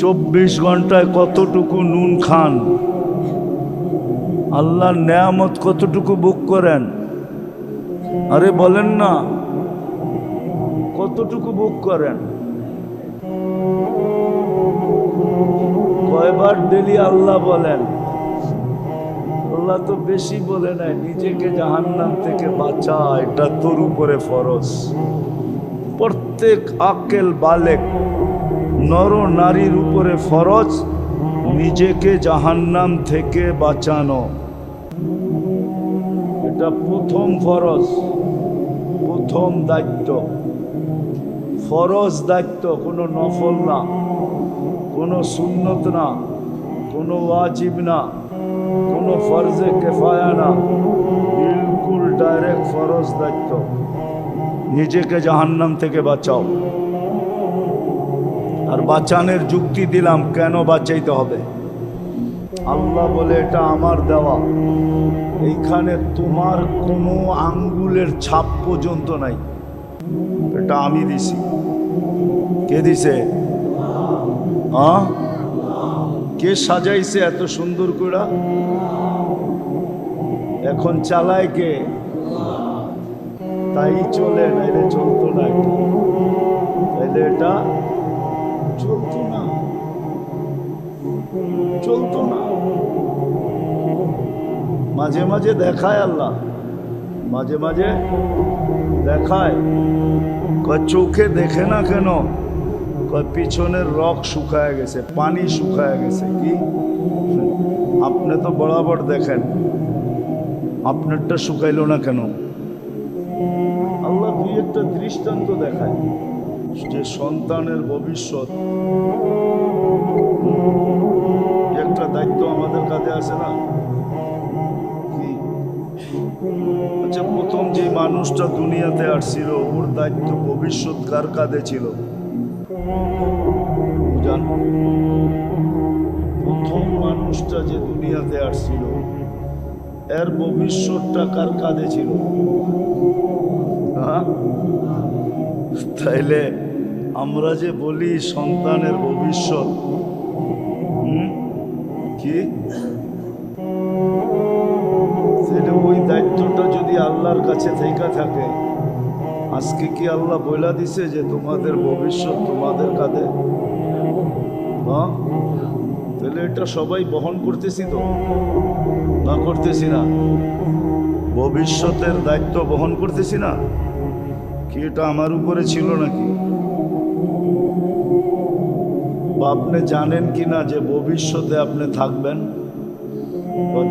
চব্বিশ ঘন্টায় কতটুকু নুন খান? আল্লাহর নেয়ামত কতটুকু বুক করেন? আরে বলেন না, কতটুকু বুক করেন? কয়বার ডেলি আল্লাহ বলেন? আল্লাহ তো বেশি বলে নাই, নিজেকে জাহান্নাম থেকে বাঁচা এটা তোর উপরে ফরজ। প্রত্যেক আকেল বালেক নর নারীর উপরে ফরজ, নিজেকে জাহান্নাম থেকে বাঁচানো। এটা প্রথম ফরজ, প্রথম দায়িত্ব। ফরজ দায়িত্ব, কোনো নফল না, কোনো সুন্নত না, কোনো ওয়াজিব না, কোনো ফরজে কেফায়া না। বিলকুল ডাইরেক্ট ফরজ দায়িত্ব। নিজেকে জাহান্নাম থেকে বাঁচাও। আর বাঁচানের যুক্তি দিলাম, কেন বাঁচাইতে হবে? আল্লাহ বলে, এটা আমার দেওয়া। এইখানে তোমার কোনো আঙ্গুলের ছাপ পর্যন্ত নাই। এটা আমি দিছি। কে দিছে? আ কে সাজাইছে এত সুন্দর করে এখন চালায় কে? তাই চলে, নাইলে চলতো না। তাইলে এটা চলতো না। মাঝে মাঝে দেখায় আল্লাহ, মাঝে মাঝে দেখায়। চোখে দেখে না কেন? পিছনের রক শুকায় গেছে, পানি শুকায় গেছে, কি? আপনি তো বরাবর দেখেন, আপনারটা শুকাইলো না কেন? আল্লাহ দুই একটা দৃষ্টান্ত দেখায়, যে সন্তানের ভবিষ্যৎ। দায়িত্ব আমাদের কাছে আছে না? আচ্ছা প্রথম যে মানুষটা দুনিয়াতে আসছিল, ওর দায়িত্ব ভবিষ্যৎ কার কাঁধে ছিল? প্রথম মানুষটা যে দুনিয়াতে আসছিল, এর ভবিষ্যৎটা কার কাঁধে ছিল? হ্যাঁ? তাইলে আমরা যে বলি সন্তানের ভবিষ্যৎ, হুম? কি? তাহলে ওই দায়িত্বটা যদি আল্লাহর কাছে থেকে থাকে, আজকে কি আল্লাহ বইলা দিছে যে তোমাদের ভবিষ্যৎ তোমাদের কাঁধে? হ্যাঁ তাহলে এটা সবাই বহন করতেছি তো? না করতেছি না? ভবিষ্যতের দায়িত্ব বহন করতেছি না? কি এটা আমার উপরে ছিল নাকি? আপনি জানেন কি না যে ভবিষ্যতে আপনি থাকবেন?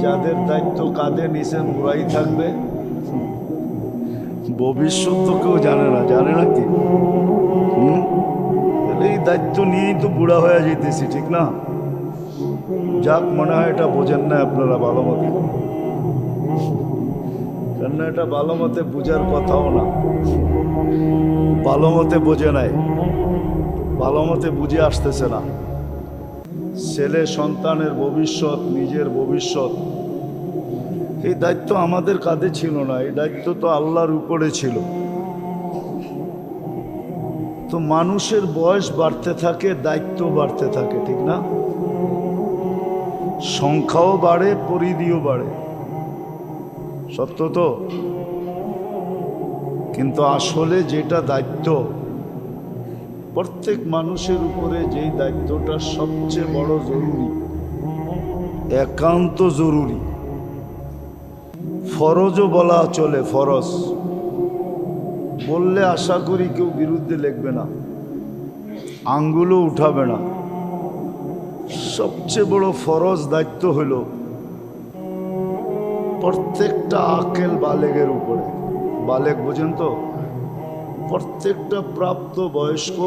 যাদের দায়িত্ব কাঁধে নিছেন, ওরাই থাকবে। ভবিষ্যৎ তো কেউ জানে না জানে না কি? এই দায়িত্ব নিয়েই তো বুড়া হয়ে যেতেছি, ঠিক না? যাক, মনে হয় এটা বোঝেন না আপনারা ভালো মতে। কেন এটা ভালো মতে বোঝার কথাও না। ভালো মতে বোঝে নাই। ভালো মতে বুঝে আসতেছে না। ছেলে সন্তানের ভবিষ্যৎ, নিজের ভবিষ্যৎ। এই দায়িত্ব আমাদের কাঁধে ছিল না, এই দায়িত্ব তো আল্লাহর উপরে ছিল। তো মানুষের বয়স বাড়তে থাকে, দায়িত্ব বাড়তে থাকে, ঠিক না? সংখ্যাও বাড়ে, পরিধিও বাড়ে। সত্য তো? কিন্তু আসলে যেটা দায়িত্ব প্রত্যেক মানুষের উপরে যেই দায়িত্বটা সবচেয়ে বড় জরুরি, একান্ত জরুরি। ফরজও বলা চলে ফরজ। বললে আশা করি কেউ বিরুদ্ধে লিখবে না, আঙ্গুলও উঠাবে না। সবচেয়ে বড় ফরজ দায়িত্ব হলো প্রত্যেকটা আকেল বালেগের উপরে। বালেক বোঝেন তো? প্রত্যেকটা প্রাপ্ত বয়স্ক,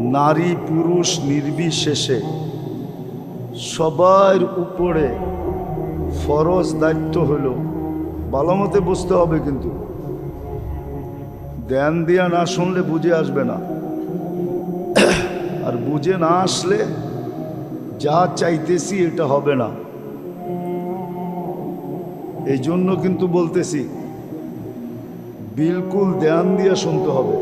নারী, পুরুষ, নির্বিশেষে সবার উপরে ফরজ দায়িত্ব হলো, ভালো মতে বুঝতে হবে কিন্তু। ধ্যান দিয়া না শুনলে বুঝে আসবে না। আর বুঝে না আসলে যা চাইতেছি এটা হবে না। এই জন্য কিন্তু বলতেছি বিলকুল ধ্যান দিয়ে শুনতে হবে।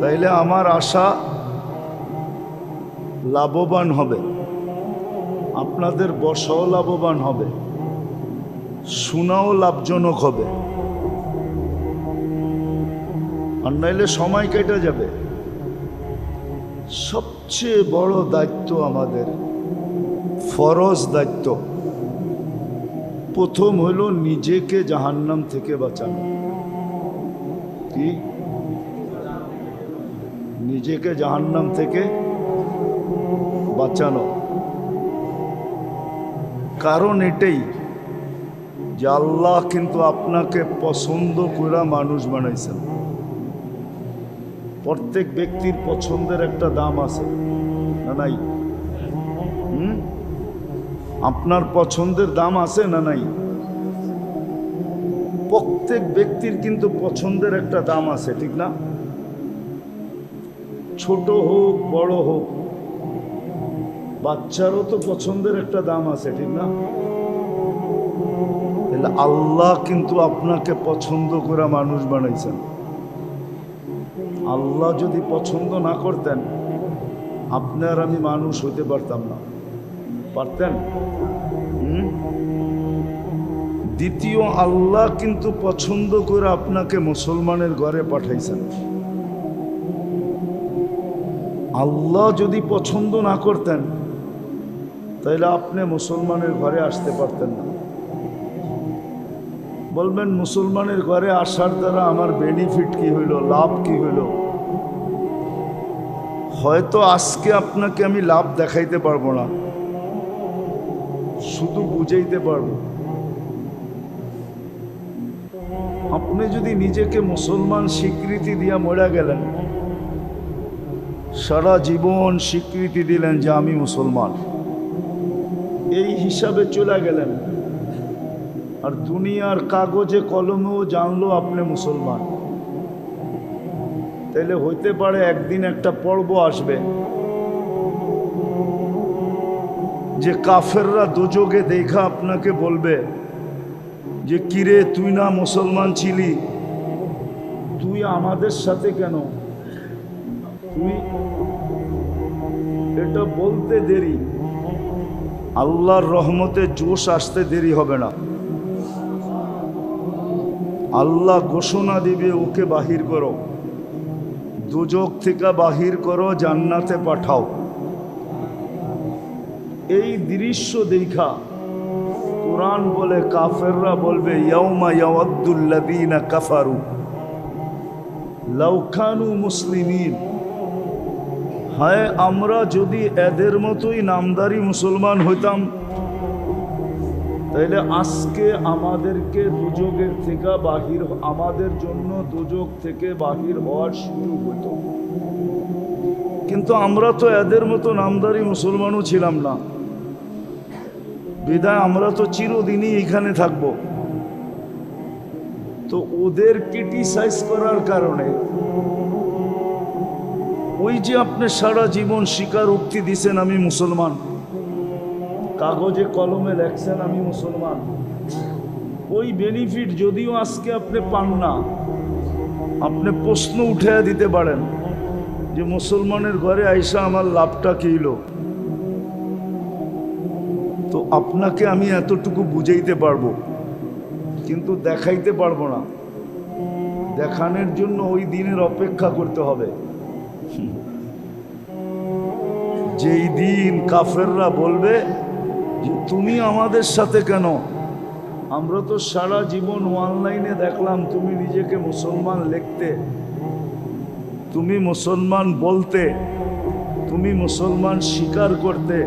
তাইলে আমার আশা লাভবান হবে। আপনাদের বসাও লাভবান হবে। শোনাও লাভজনক হবে। আর নাইলে সময় কেটে যাবে। সবচেয়ে বড় দায়িত্ব আমাদের, ফরজ দায়িত্ব। প্রথম হলো নিজেকে জাহান্নাম থেকে বাঁচানো। কি? নিজেকে জাহান্নাম থেকে বাঁচানো। কারণ এটাই যে আল্লাহ কিন্তু আপনাকে পছন্দ করে মানুষ বানাইছেন। প্রত্যেক ব্যক্তির পছন্দের একটা দাম আছে। না নাই? আপনার পছন্দের দাম আছে না নাই? প্রত্যেক ব্যক্তির কিন্তু পছন্দের একটা দাম আছে, ঠিক না? ছোট হোক, বড় হোক, বাচ্চারও তো পছন্দের একটা দাম আছে, ঠিক না? তাহলে আল্লাহ কিন্তু আপনাকে পছন্দ করে মানুষ বানাইছেন। আল্লাহ যদি পছন্দ না করতেন, আপনার আমি মানুষ হইতে পারতাম না। পারতেন? দ্বিতীয় আল্লাহ কিন্তু পছন্দ করে আপনাকে মুসলমানের ঘরে পাঠাইছেন। আল্লাহ যদি পছন্দ না করতেন তাহলে আপনি মুসলমানের ঘরে আসতে পারতেন না। বলবেন, মুসলমানের ঘরে আসার দ্বারা আমার বেনিফিট কি হইল, লাভ কি হইল? হয়তো আজকে আপনাকে আমি লাভ দেখাইতে পারব না। শুধু বুঝাইতে পারব। আপনি যদি নিজেকে মুসলমান স্বীকৃতি দিয়া মরা গেলেন, সারা জীবন স্বীকৃতি দিলেন যে আমি মুসলমান। এই হিসাবে চলে গেলেন। আর দুনিয়ার কাগজে কলমেও জানলো আপনি মুসলমান। তাইলে হইতে পারে একদিন একটা পর্ব আসবে। যে কাফেররা দুযোগে দেখা আপনাকে বলবে যে, কিরে, তুই না মুসলমান ছিলি? তুই আমাদের সাথে কেন? তুই এটা বলতে দেরি। আল্লাহর রহমতে জোশ আসতে দেরি হবে না। আল্লাহ ঘোষণা দিবে, ওকে বাহির করো। দুজক থেকে বাহির করো, জান্নাতে পাঠাও। এই দৃশ্য দেখা কোরআন বলে, কাফেররা বলবে, ইয়াউমা ইয়াওয়াদ্দুল্লাযীনা কাফারু লাউ কানু মুসলিমিন। হায়, আমরা যদি এদের মতোই নামদারি মুসলমান হইতাম, তাইলে আজকে আমাদেরকে দুযোগের থেকে বাহির, আমাদের জন্য দুযোগ থেকে বাহির হওয়ার সুযোগ হতো কিন্তু আমরা তো এদের মতো নামদারি মুসলমানও ছিলাম না। বিদায়, আমরা তো চিরদিনই এখানে থাকব। তো ওদের ক্রিটিসাইজ করার কারণে ওই যে আপনি সারা জীবন স্বীকার উক্তি দিছেন আমি মুসলমান, কাগজে কলমে লেখছেন আমি মুসলমান, ওই বেনিফিট যদিও আজকে আপনি পান না, আপনি প্রশ্ন উঠে দিতে পারেন যে মুসলমানের ঘরে আইসা আমার লাভটা কিলো তো আপনাকে আমি এতটুকু বুঝাইতে পারব, কিন্তু দেখাইতে পারব না। দেখানোর জন্য ওই দিনের অপেক্ষা করতে হবে। যেই দিন কাফেররা বলবে যে, তুমি আমাদের সাথে কেন? আমরা তো সারা জীবন অনলাইনে দেখলাম, তুমি নিজেকে মুসলমান লিখতে, তুমি মুসলমান বলতে, তুমি মুসলমান স্বীকার করতে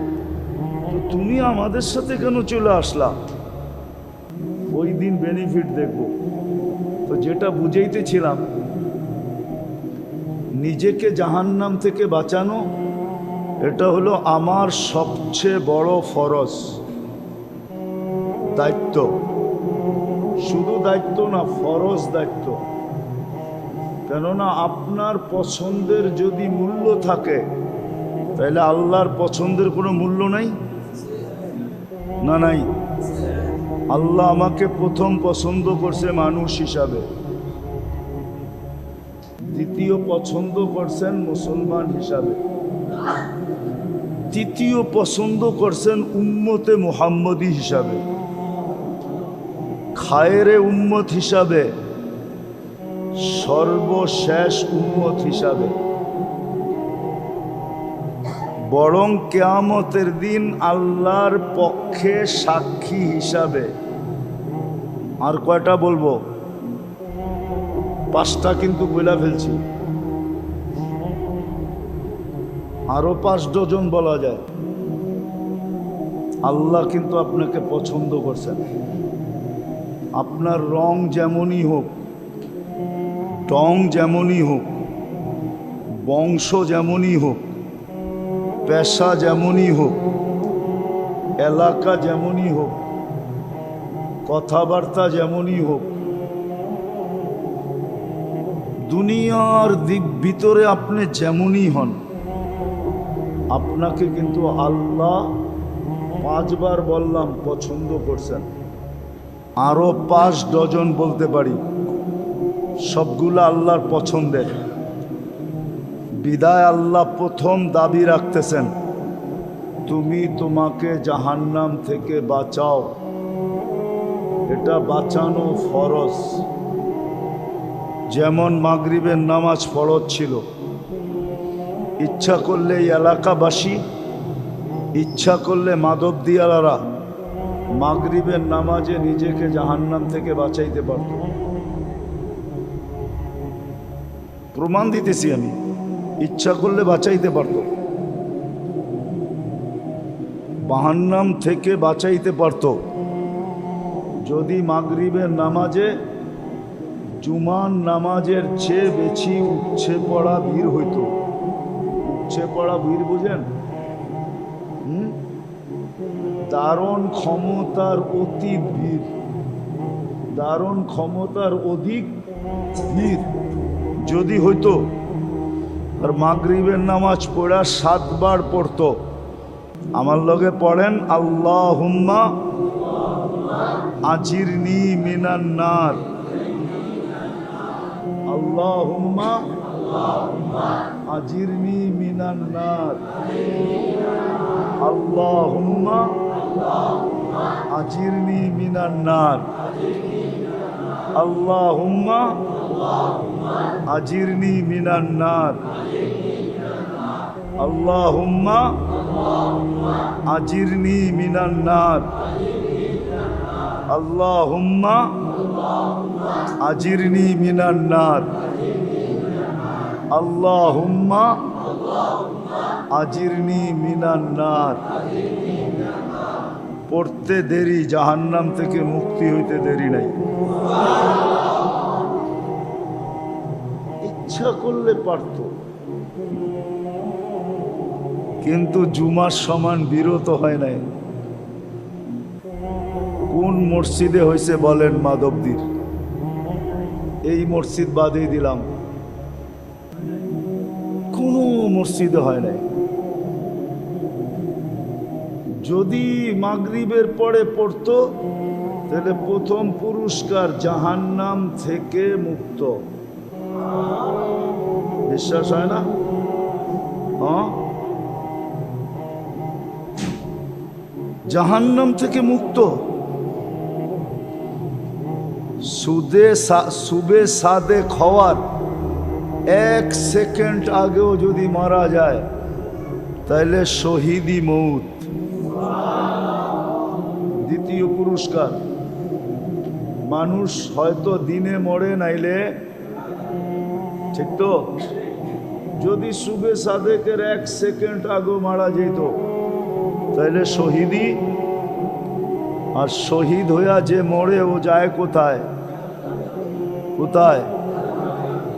তুমি আমাদের সাথে কেন চলে আসলা? ওই দিন বেনিফিট দেখব। তো যেটা বুঝাইতেছিলাম, নিজেকে জাহান্নাম থেকে বাঁচানো, এটা হলো আমার সবচেয়ে বড় ফরজ। দায়িত্ব। শুধু দায়িত্ব না, ফরজ দায়িত্ব। কেননা আপনার পছন্দের যদি মূল্য থাকে, তাহলে আল্লাহর পছন্দের কোনো মূল্য নাই। না, নাই। আল্লাহ আমাকে প্রথম পছন্দ করছে মানুষ হিসাবে। দ্বিতীয় পছন্দ করছেন মুসলমান হিসাবে। তৃতীয় পছন্দ করছেন উম্মতে মুহাম্মদী হিসাবে। খায়েরে উম্মত হিসাবে। সর্বশেষ উম্মত হিসাবে। বরং কেয়ামতের দিন আল্লাহর পক্ষে সাক্ষী হিসাবে। আর কয়টা বলব? পাঁচটা কিন্তু বইলা ফেলছি। আরও পাঁচ ডজন বলা যায়। আল্লাহ কিন্তু আপনাকে পছন্দ করছেন। আপনার রং যেমনই হোক, টং যেমনই হোক, বংশ যেমনই হোক পেশা যেমনই হোক, এলাকা যেমনই হোক, কথাবার্তা যেমনই হোক, দুনিয়ার দিক ভিতরে আপনি যেমনই হন, আপনাকে কিন্তু আল্লাহ পাঁচবার বললাম, পছন্দ করছেন। আরও পাঁচ ডজন বলতে পারি। সবগুলো আল্লাহর পছন্দের। বিদায় আল্লাহ প্রথম দাবি রাখতেছেন, তুমি তোমাকে জাহান্নাম থেকে বাঁচাও। এটা বাঁচানো ফরজ। যেমন মাগরিবের নামাজ ফরজ ছিল। ইচ্ছা করলে এলাকাবাসী, ইচ্ছা করলে মাদক দিয়ালারা মাগরিবের নামাজে নিজেকে জাহান্নাম থেকে বাঁচাইতে পারত। প্রমাণ দিতেছি আমি। ইচ্ছা করলে বাঁচাইতে পারত। বাহান্নাম থেকে বাঁচাইতে পারত। যদি মাগরিবের নামাজে জুমান নামাজের চেয়ে বেশি উচ্ছে পড়া ভিড় হইতো। উচ্ছে পড়া ভিড় বুঝেন? হুম? দারুণ ক্ষমতার অতি ভিড় দারুণ ক্ষমতার অধিক ভিড় যদি হইতো। আর মাগরিবের নামাজ পড়া সাতবার পড়তো। আমার লগে পড়েন আল্লাহ হুম্মা আজিরনি মিনান্নার আল্লাহ হুম্মা আজিরনি মিনান্নার আল্লাহ হুম্মা আজিরনি মিনান্নার আল্লাহ হুম্মা আজিরনি মিনান্নার। আল্লাহ হুম্মা আজিরনি মিনান্নার। আল্লাহ হুম্মা আজিরনি মিনান্নার। আল্লাহ হুম্মা আজিরনি মিনান্নার। পড়তে দেরি, জাহান্নাম থেকে মুক্তি হইতে দেরি নাই। ইচ্ছা করলে পারত। কিন্তু জুমার সমান বিরত হয় নাই। কোন মসজিদে হয়েছে বলেন মাধবদীর। এই মসজিদ বাদেই দিলাম। কোনো মসজিদে হয় নাই। যদি মাগরিবের পরে পড়তো, তাহলে প্রথম পুরস্কার জাহান্নাম থেকে মুক্ত। বিশ্বাস হয় না জাহান্নাম থেকে মুক্ত। সুদে সুবে সাদে খাওয়ার। এক সেকেন্ড আগেও যদি মারা যায় তাহলে শহীদি মৌত। দ্বিতীয় পুরস্কার। মানুষ হয়তো দিনে মরে নাইলে ঠিক তো? যদি সুবে সাদেকের এক সেকেন্ড আগেও মারা যেত তাহলে শহীদি আর শহীদ হইয়া যে মরে, ও যায় কোথায়? কোথায়?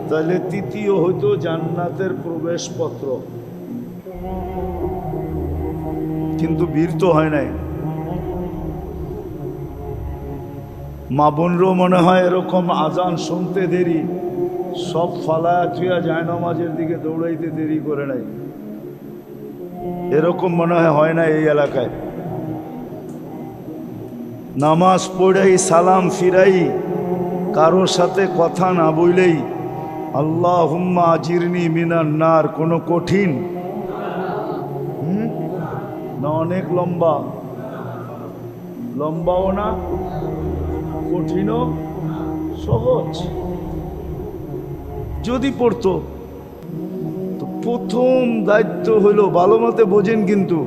তাহলে তৃতীয় হইতো জান্নাতের প্রবেশপত্র। কিন্তু বীর তো হয় নাই। মা বোনরও মনে হয় এরকম আজান শুনতে দেরি। সব ফালায়া থুয়া যায় নামাজের দিকে দৌড়াইতে দেরি করে নাই। এরকম মনে হয় হয় না এই এলাকায়। নামাজ পড়াই, সালাম ফিরাই, কারোর সাথে কথা না বইলেই আল্লাহ হুম্মা আজিরনি মিনার নার, কোনো কঠিন? না, অনেক লম্বা। লম্বাও না, কঠিনও, সহজ। যদি পড়তো, তো প্রথম দায়িত্ব হইল ভালো মতে বোঝেন কিন্তু।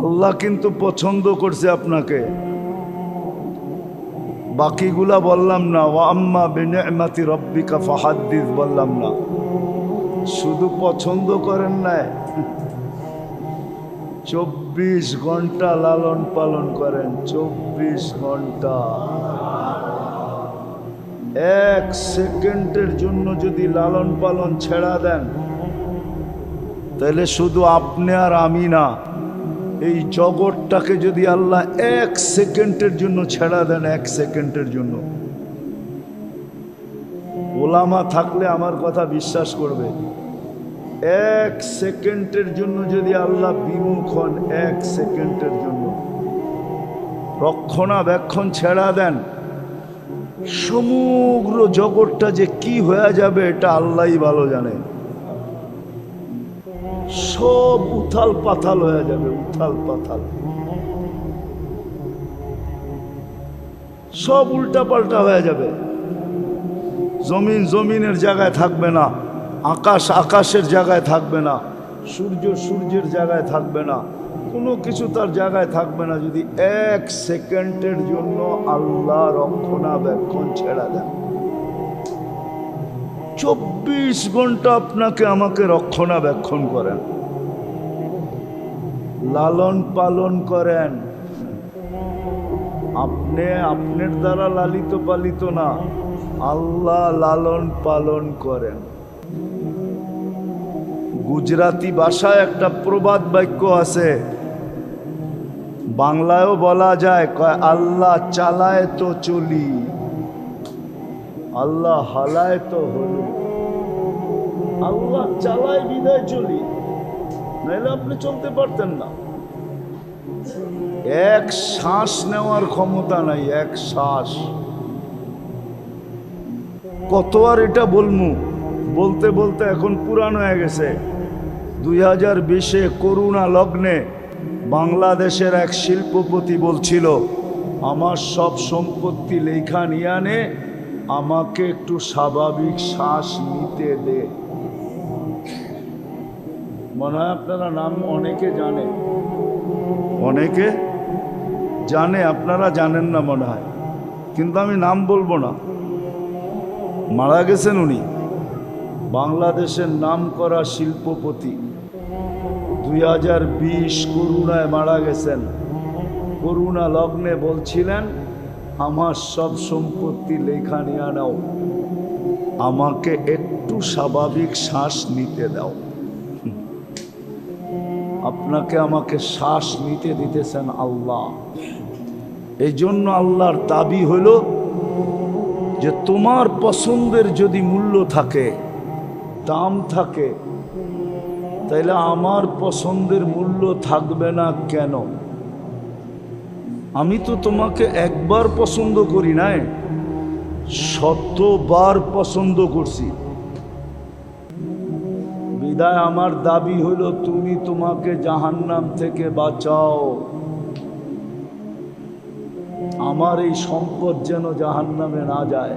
আল্লাহ কিন্তু পছন্দ করছে আপনাকে। বাকিগুলা বললাম না ও আম্মা বেনেমাতি রব্বিকা ফাহাদ্দিস বললাম না। শুধু পছন্দ করেন না চব্বিশ ঘণ্টা লালন পালন করেন, চব্বিশ ঘণ্টা। এক সেকেন্ডের জন্য যদি লালন পালন ছেড়া দেন, তাহলে শুধু আপনি আর আমি না, এই জগৎটাকে যদি আল্লাহ এক সেকেন্ডের জন্য ছেড়া দেন, এক সেকেন্ডের জন্য। ওলামা থাকলে আমার কথা বিশ্বাস করবে। এক সেকেন্ডের জন্য যদি আল্লাহ বিমুখ হন, এক সেকেন্ডের জন্য। রক্ষণাবেক্ষণ ছেড়া দেন সমগ্র জগৎটা যে কি হয়ে যাবে, এটা আল্লাহই ভালো জানে। সব উথাল পাথাল হয়ে যাবে, উথাল পাথাল। সব উল্টা পাল্টা হয়ে যাবে। জমিন জমিনের জায়গায় থাকবে না, আকাশ আকাশের জায়গায় থাকবে না, সূর্য সূর্যের জায়গায় থাকবে না। কোনো কিছু তার জায়গায় থাকবে না যদি এক সেকেন্ডের জন্য আল্লাহ রক্ষণাবেক্ষণ ছেড়া দেন। চব্বিশ ঘণ্টা আপনাকে আমাকে রক্ষণাবেক্ষণ করেন। লালন পালন করেন। আপনি, আপনার দ্বারা লালিত পালিত না, আল্লাহ লালন পালন করেন। গুজরাতি ভাষায় একটা প্রবাদ বাক্য আছে বাংলায়ও বলা যায়, কয়, আল্লাহ চালায় তো চলি, আল্লাহ হালায় তো হলি, আল্লাহ চালায় বিদায় চলি। নাহলে আপনি চলতে পারতেন না। এক শ্বাস নেওয়ার ক্ষমতা নাই, এক শ্বাস। কত আর এটা বলমু? বলতে বলতে এখন পুরানো হয়ে গেছে। দুই হাজার বিশে করুণা লগ্নে বাংলাদেশের এক শিল্পপতি বলছিল, আমার সব সম্পত্তি লেখা নিয়ে আনে, আমাকে একটু স্বাভাবিক শ্বাস নিতে দে। মনে হয় আপনারা নাম অনেকে জানে অনেকে? জানে, আপনারা জানেন না মনে হয়। কিন্তু আমি নাম বলব না। মারা গেছেন উনি। বাংলাদেশের নাম করা শিল্পপতি। দুই হাজার বিশ করুণায় মারা গেছেন। করুণা লগ্নে বলছিলেন, আমার সব সম্পত্তি লেখা নিয়ে নাও। আমাকে একটু স্বাভাবিক শ্বাস নিতে দাও। আপনাকে আমাকে শ্বাস নিতে দিতেছেন আল্লাহ। এই জন্য আল্লাহর দাবি হইল যে, তোমার পছন্দের যদি মূল্য থাকে, দাম থাকে তাইলে আমার পছন্দের মূল্য থাকবে না কেন? আমি তো তোমাকে একবার পছন্দ করি নাই, শতবার পছন্দ করছি। বিদায় আমার দাবি হইল, তুমি তোমাকে জাহান্নাম থেকে বাঁচাও। আমার এই সম্পদ যেন জাহান্নামে না যায়।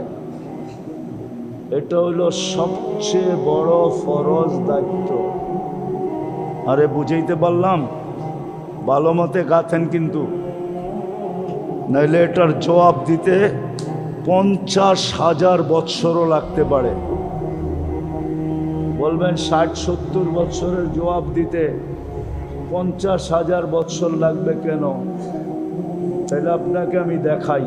এটা হইল সবচেয়ে বড় ফরজ দায়িত্ব। আরে বুঝাইতে পারলাম, ভালো মতে গাথেন কিন্তু। নাইলে এটার জবাব দিতে পঞ্চাশ হাজার বৎসরও লাগতে পারে। বলবেন ষাট সত্তর বৎসরের জবাব দিতে পঞ্চাশ হাজার বৎসর লাগবে কেন? তাহলে আপনাকে আমি দেখাই।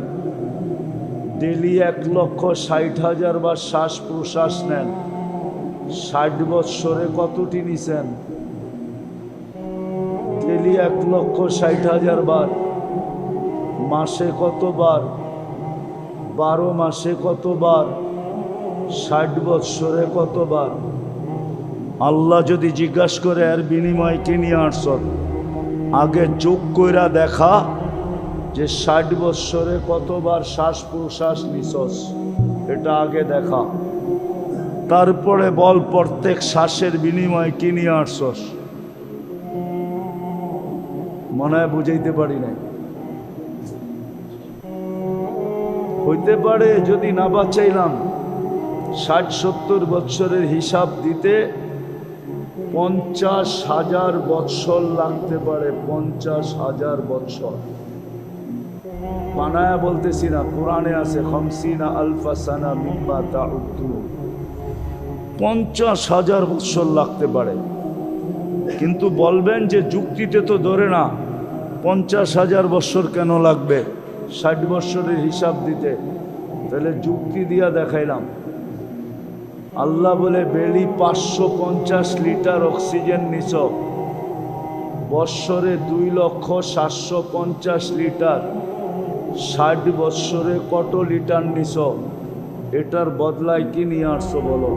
ডেলি এক লক্ষ ষাট হাজার বার শ্বাস প্রশ্বাস নেন। ষাট বৎসরে কতটি নিছেন? ডেলি এক লক্ষ ষাট হাজার বার। মাসে কতবার? বারো মাসে কতবার? ষাট বৎসরে কতবার? আল্লাহ যদি জিজ্ঞাসা করে, এর বিনিময় কি নিয়ে আগে চোখ কইরা দেখা যে ষাট বৎসরে কতবার শ্বাস প্রশ্বাস নিছস। এটা আগে দেখা। তারপরে বল, প্রত্যেক শ্বাসের বিনিময় কি নিয়ে মনে হয় বুঝাইতে পারি নাই। হইতে পারে যদি না বাঁচাইলাম, ষাট সত্তর বৎসরের হিসাব দিতে পঞ্চাশ হাজার বৎসর লাগতে পারে, পঞ্চাশ হাজার বৎসর। বানায়া বলতেছি না, কোরআনে আছে, খমসিনা আলফা সানা মিম্মা তাউদ্দু। পঞ্চাশ হাজার বৎসর লাগতে পারে। কিন্তু বলবেন যে যুক্তিতে তো ধরে না পঞ্চাশ হাজার বৎসর কেন লাগবে? ষাট বৎসরের হিসাব দিতে। তাহলে যুক্তি দিয়া দেখাইলাম। আল্লাহ বলে, বেলি পাঁচশো পঞ্চাশ লিটার অক্সিজেন নিছ। বৎসরে দুই লক্ষ সাতশো পঞ্চাশ লিটার। ষাট বৎসরে কত লিটার নিছ? এটার বদলায় কি নিয়ে আসছো বলো?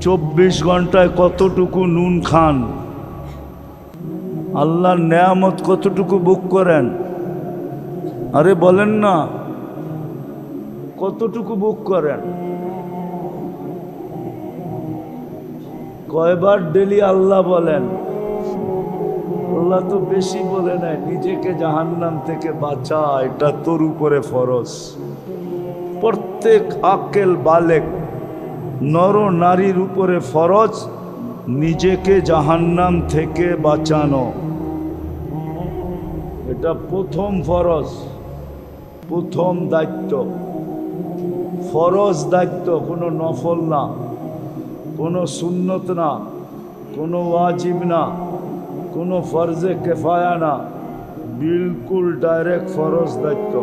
চব্বিশ ঘন্টায় কতটুকু নুন খান? আল্লাহর নেয়ামত কতটুকু বুক করেন? আরে বলেন না। কতটুকু বুক করেন? কয়বার ডেলি আল্লাহ বলেন, আল্লাহ তো বেশি বলে নাই, নিজেকে জাহান্নাম থেকে বাঁচা এটা তোর উপরে ফরজ। প্রত্যেক আকেল বালেক, নর নারীর উপরে ফরজ নিজেকে জাহান্নাম থেকে বাঁচানো। এটা প্রথম ফরজ, প্রথম দায়িত্ব। ফরজ দায়িত্ব, কোনো নফল না, কোনো সুন্নত না, কোনো ওয়াজিব না, কোনো ফরজে কেফায়া না, বিলকুল ডাইরেক্ট ফরজ দায়িত্ব।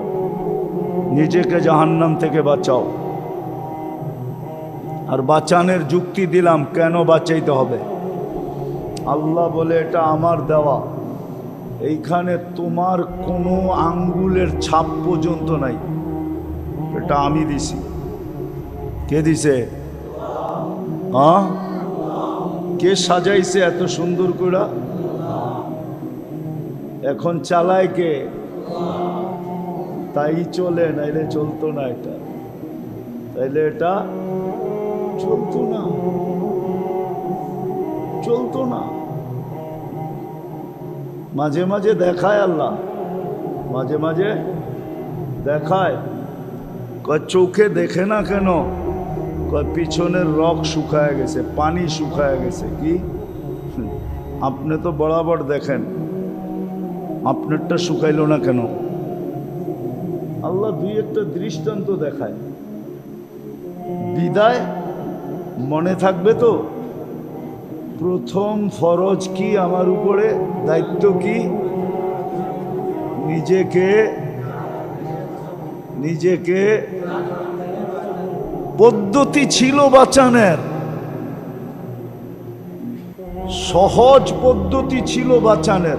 নিজেকে জাহান্নাম থেকে বাঁচাও। আর বাঁচানের যুক্তি দিলাম, কেন বাঁচাইতে হবে? আল্লাহ বলে, এটা আমার দেওয়া। এইখানে তোমার কোনো আঙ্গুলের ছাপ পর্যন্ত নাই। এটা আমি দিছি। কে দিছে? হ্যাঁ কে সাজাইছে এত সুন্দর করে এখন চালায় কে? তাই চলে, নাইলে চলতো না এটা। তাইলে এটা চলতো না। চলতো না। মাঝে মাঝে দেখায় আল্লাহ। মাঝে মাঝে দেখায়। কয় চোখে দেখে না কেন? কয় পিছনের রক শুকায় গেছে, পানি শুকায় গেছে। কি? আপনি তো বরাবর দেখেন। আপনারটা শুকাইলো না কেন? আল্লাহ দুই একটা দৃষ্টান্ত দেখায়। বিদায় মনে থাকবে তো? প্রথম ফরজ কি আমার উপরে? দায়িত্ব কি? নিজেকে নিজেকে পদ্ধতি ছিল বাঁচানের। সহজ পদ্ধতি ছিল বাঁচানের।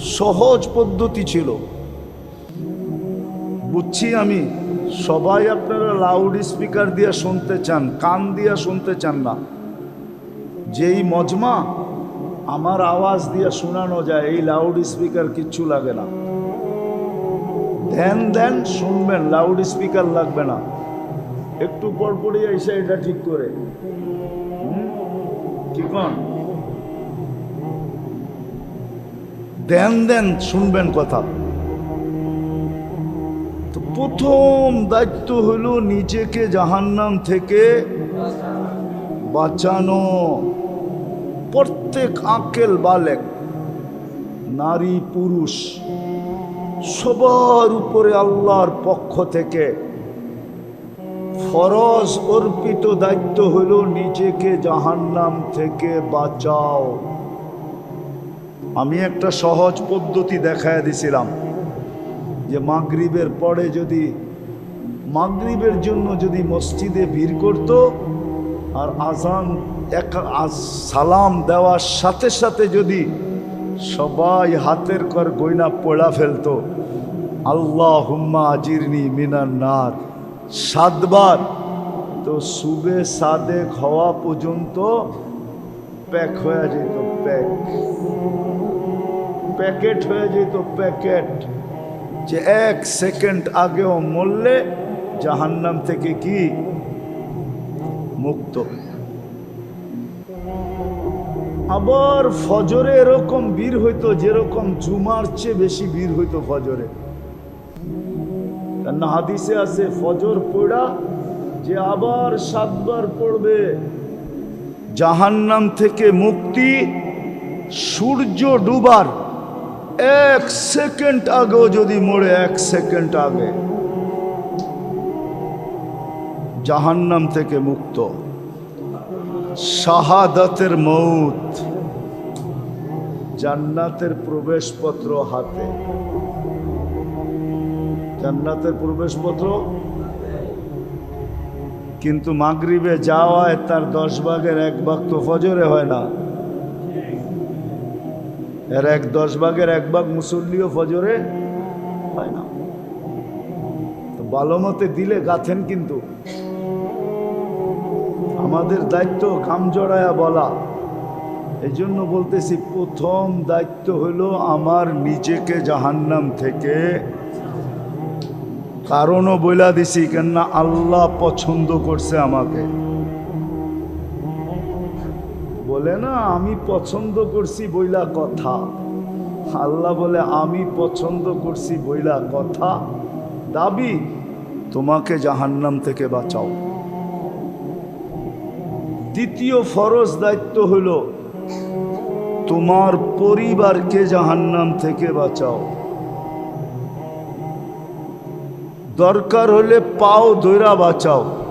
সহজ পদ্ধতি ছিল। বুঝছি আমি? সবাই আপনারা লাউড স্পিকার দিয়ে শুনতে চান, কান দিয়ে শুনতে চান না। যেই মজমা, আমার আওয়াজ দিয়ে শোনানো যায়, এই লাউড স্পিকার কিচ্ছু লাগে না। ধ্যান দেন শুনবেন লাউড স্পিকার লাগবে না। একটু পর পরই এসে এটা ঠিক করে? কি ধ্যান দেন শুনবেন কথা। প্রথম দায়িত্ব হলো নিজেকে জাহান্নাম থেকে বাঁচানো। প্রত্যেক আকেল বালেক, নারী, পুরুষ, সবার উপরে আল্লাহর পক্ষ থেকে ফরজ অর্পিত দায়িত্ব হলো নিজেকে জাহান্নাম থেকে বাঁচাও। আমি একটা সহজ পদ্ধতি দেখায় দিছিলাম। যে মাগরিবের পরে যদি, মাগরিবের জন্য যদি মসজিদে ভিড় করত আর আজান এক সালাম দেওয়ার সাথে সাথে যদি সবাই হাতের কর গয়না পড়া ফেলতো আল্লাহ হুম্মা আজিরনি মিনার নার। সাতবার তো সুবে সাদে হওয়া পর্যন্ত প্যাক হয়ে যেত প্যাক। প্যাকেট হয়ে যেত প্যাকেট। যে এক সেকেন্ড আগেও মরলে জাহান্নাম থেকে কি? মুক্ত। আবার ফজরে এরকম বীর হইতো যেরকম জুমার চেয়ে বেশি বীর হইতো ফজরে। হাদিসে আছে, ফজর পড়া যে আবার সাতবার পড়বে, জাহান্নাম থেকে মুক্তি সূর্য ডুবার। এক সেকেন্ড আগেও যদি মরে, এক সেকেন্ড আগে। জাহান্নাম থেকে মুক্ত। শাহাদাতের মৌত। জান্নাতের প্রবেশপত্র হাতে। জান্নাতের প্রবেশপত্র? কিন্তু মাগরিবে যাওয়ায় তার দশ ভাগের এক ভাগ তো ফজরে হয় না। এর এক দশ ভাগের এক ভাগ মুসল্লিও ফজরে? হয় না। তো ভালো মতে দিলে গাথেন কিন্তু। আমাদের দায়িত্ব কাম জড়ায়া বলা। এই জন্য বলতেছি, প্রথম দায়িত্ব হলো আমার নিজেকে জাহান্নাম থেকে কারণও বইলা দিছি, কেননা আল্লাহ পছন্দ করছে আমাকে। বলে না, আমি পছন্দ করছি বইলা কথা। আল্লাহ বলে, আমি পছন্দ করছি বইলা কথা। দাবি, তোমাকে জাহান্নাম থেকে বাঁচাও। দ্বিতীয় ফরজ দায়িত্ব হল তোমার পরিবারকে জাহান্নাম থেকে বাঁচাও। দরকার হলে পাও দৈরা বাঁচাও।